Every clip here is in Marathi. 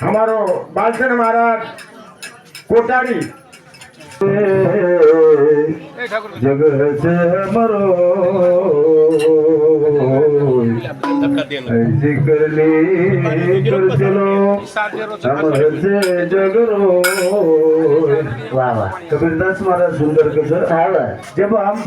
हमारो बालचंद महाराज कोटारी जग से मरो ऐसी कर ली कर चलो हमर से जग रो वाह वाह कबीरदास महाराज सुंदर कसर हाँ वाह। जब हम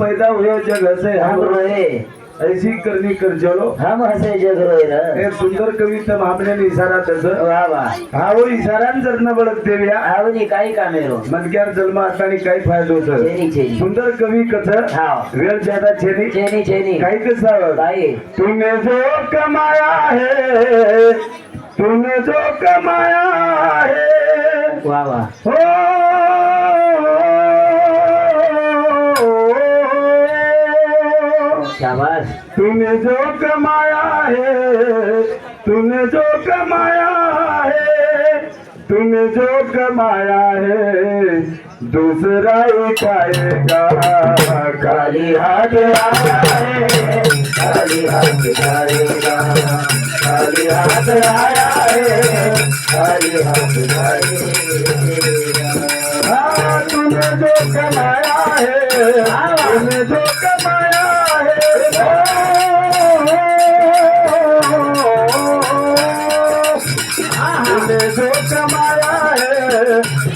ऐसी करनी कर चलो हम हसे जग रोए ना एक सुंदर कविता हमने इशारा तस वाह वाह। हा वो इशारा न बळत देव्या आवनी काही कामेरो मनक्यार जन्म असताना काही फायदो छेनी सुंदर कवी कसं हा। वेळ ज्यादा छेनी छेनी छेनी काही कसं? काही तूने जो कमाया है तूने जो कमाया है। वाह वाह। हो शाबाश तूने जो कमाया है तूने जो कमाया है तूने जो कमाया है दूसरा ही खाएगा खाली हाथ आया है खाली हाथ आया है हाथ हाँ, तूने जो कमाया है तूने जो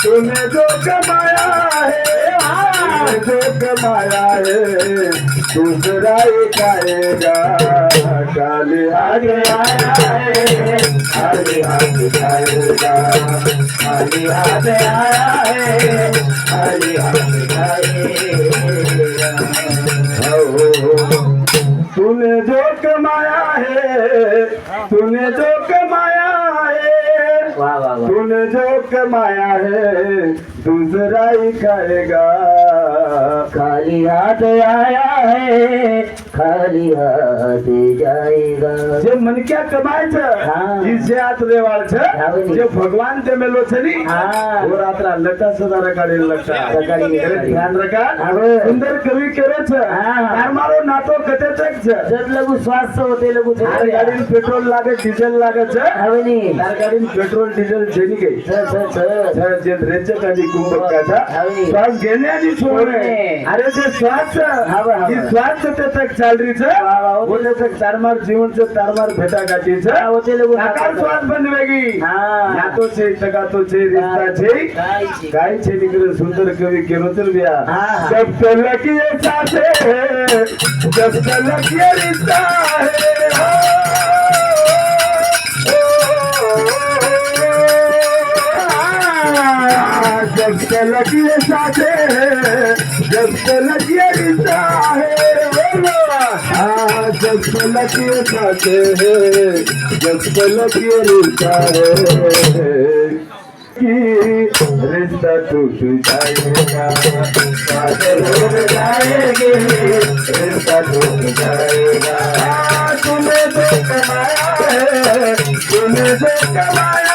तूने जो कमाया है तूने जो कमाया है दूसरा ही खाएगा खाली हाथ हो. आया है खाली आगे खाएगा खाली आगे आया है. खाली आगे खाएगा तूने जो कमाया है तूने जो कमाया तूने जो कमाया है दूसरा ही करेगा। खाली हाथ आया है खाली हाथ जाएगा। जे मन क्या कमाए छे मनक्या कमायचं तिचे आत रेवाळचं जे भगवान ते मेलो छरी हो। रात्रा लटा सदा रकाडे लटा। रकाडी ध्यान रका सुंदर करे करेच यार मारो नातो कतेच जत लघु स्वास्थ्य होते लघु गाडीन पेट्रोल लागत डिझेल लागत हवेनी गाडीन पेट्रोल पेट्रोल डिझेल जेणी काही. रेचकाची कुंभकाचा घेणे आणि सोडणे अरे ते श्वास श्वास त्याचा चालरीच तारमार जीवनच तारमार भेटा गाठीच आकार बंद वेगळी. छे तगातो छे छे काय छे निकडे सुंदर कवी केलो तर बिया. जब जब है. जब तलक ये साथे जब तलक ये रिश्ता है हाँ जब तलक ये साथे जब तलक ये रिश्ता है। रिश्ता टूट जाएगा बादल उड़ रिश्ता टूट जाएगा। तूने तो कमाया है तूने तो कमाया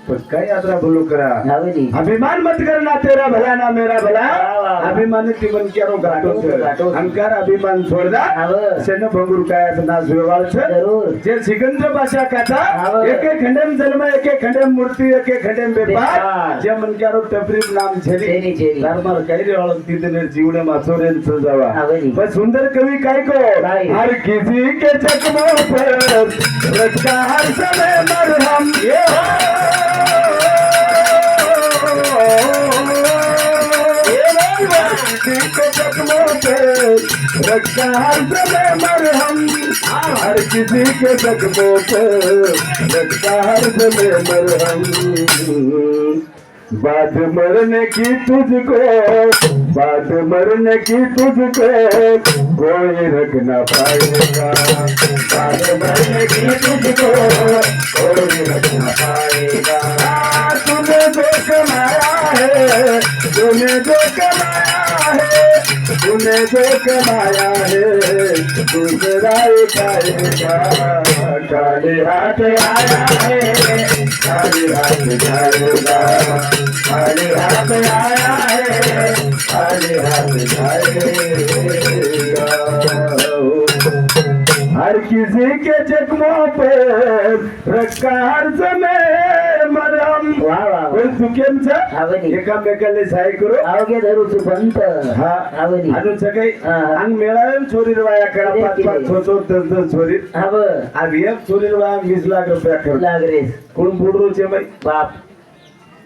काय यात्रा बोलो करा? अभिमान मत करना तेरा भला ना मेरा भला. अभिमान जीवन करो गाठो अहंकार अभिमान छोड़ दा सेन भंगुर काय ना जुळवाल छे जे सिकंदर भाषा काता एक एक खंडेम जन्म एक एक खंडेम मूर्ति एक एक खंडेम बेपा जे मन रो तबरीब नाम छेली धर्मर काही रे ओळख दिदने जीवने मासोरे सजावा. पण सुंदर कवी काय को? हर किसी के चकमों पर हर समय मरहम. ये हो! किसी के चकमों पे रखता हर समय मरहम हर किसी के चकमों पे रखता हर समय मरहम बाद मरने की तुझको बाद मरने की तुझको कोई रख न पाएगा बाद मरने की तुझको कोई रख न पाएगा तूने जो कमाया है तूने जो कमाया है तूने जो कमाया है दूसरा ही खाएगा खाली हाथ आया है काले हाथ जाएगा काले हाथ आया है काले हाथ जाएगा हर किसी के जख्मों पे रखा हर समय वा वा तू आवडी. एकामेकाले सहाय करू. अवघे धरू सुपंत हा. आवडी. अजून सकाळी हा. अंग मेळावे चोरी वाया करा पाच पाच? छो छो दस दस चोरी हव आज एक चोरी वाया वीस लाख रुपया कर. कोण बुडरूचे बाई? बाप.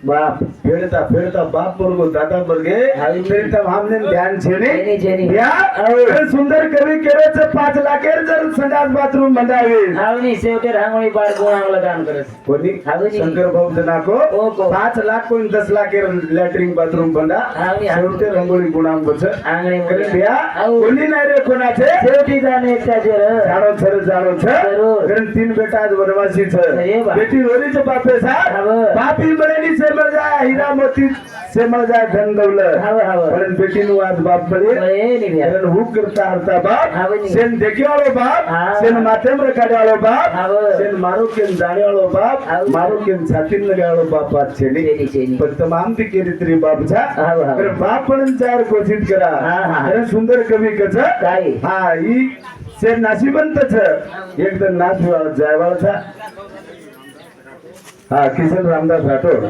बाप फेडता फेडता बाप बरोबर दादा बरगे हाय. फेडता हमने ध्यान छेने छेने. या अरे सुंदर कवी केरेच पाच लाखेर जर संडास बाथरूम बनावे आवनी शेवटे रांगोळी बाळ गुणांगला दान करस कोणी. शंकर भाऊ जनाको हो, हो. पाच लाख कोण दस लाखेर लॅट्रिन बाथरूम बंदा. शेवटे रंगोळी गुणाम बच आंगणी बिया हाव. कोणी नाही रे कोणाचे शेवटी जाणे एकट्याचे र जाणो छर जाणो छ जरूर. कारण तीन बेटा आज वनवासी छ. बेटी रोरीचे बापे सा. बापी बळेनी से मर जाय हिरा मोती से मर जाय धन दौलत. पण बेटी नु आज बाप निभ्या कारण हु करता हरता बाप. सेन देखे वाळो बाप. सेन माथे मर काढे वाळो बाप. सेन मारो केन जाणे वाळो बाप. मारो केन छातीन लगे वाळो बाप आज छेनी. पण तमाम ती केली तरी बाप छा. तर बाप पण चार घोषित करा. अरे सुंदर कवी कच काय हा ही से नाशिबंत छ एकदम नाच जायवाळ छ हा किशन रामदास राठोड.